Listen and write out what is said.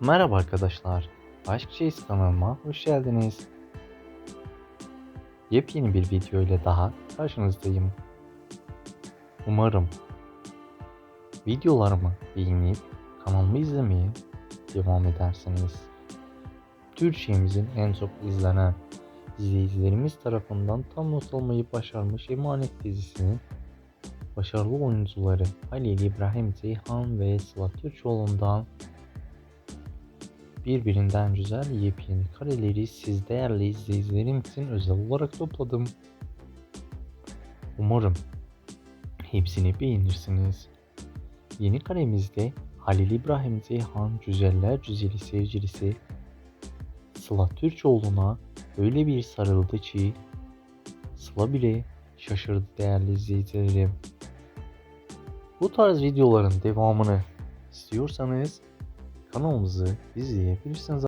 Merhaba arkadaşlar. Aşk Çeyiz kanalıma hoş geldiniz. Yepyeni bir video ile daha karşınızdayım. Umarım videolarımı beğenip kanalımı izlemeye devam edersiniz. Türkiye'mizin en çok izlenen izleyicilerimiz tarafından tam not almayı başarmış Emanet dizisinin başarılı oyuncuları Halil İbrahim Ceyhan ve Sıla Türkoğlu'ndan birbirinden güzel yepyeni kareleri siz değerli izleyicilerim için özel olarak topladım. Umarım hepsini beğenirsiniz. Yeni karemizde Halil İbrahim Ceyhan güzeller güzeli sevgilisi Sıla Türkoğlu'na öyle bir sarıldı ki Sıla bile şaşırdı değerli izleyicilerim. Bu tarz videoların devamını istiyorsanız kanalımızı izleyebilirsiniz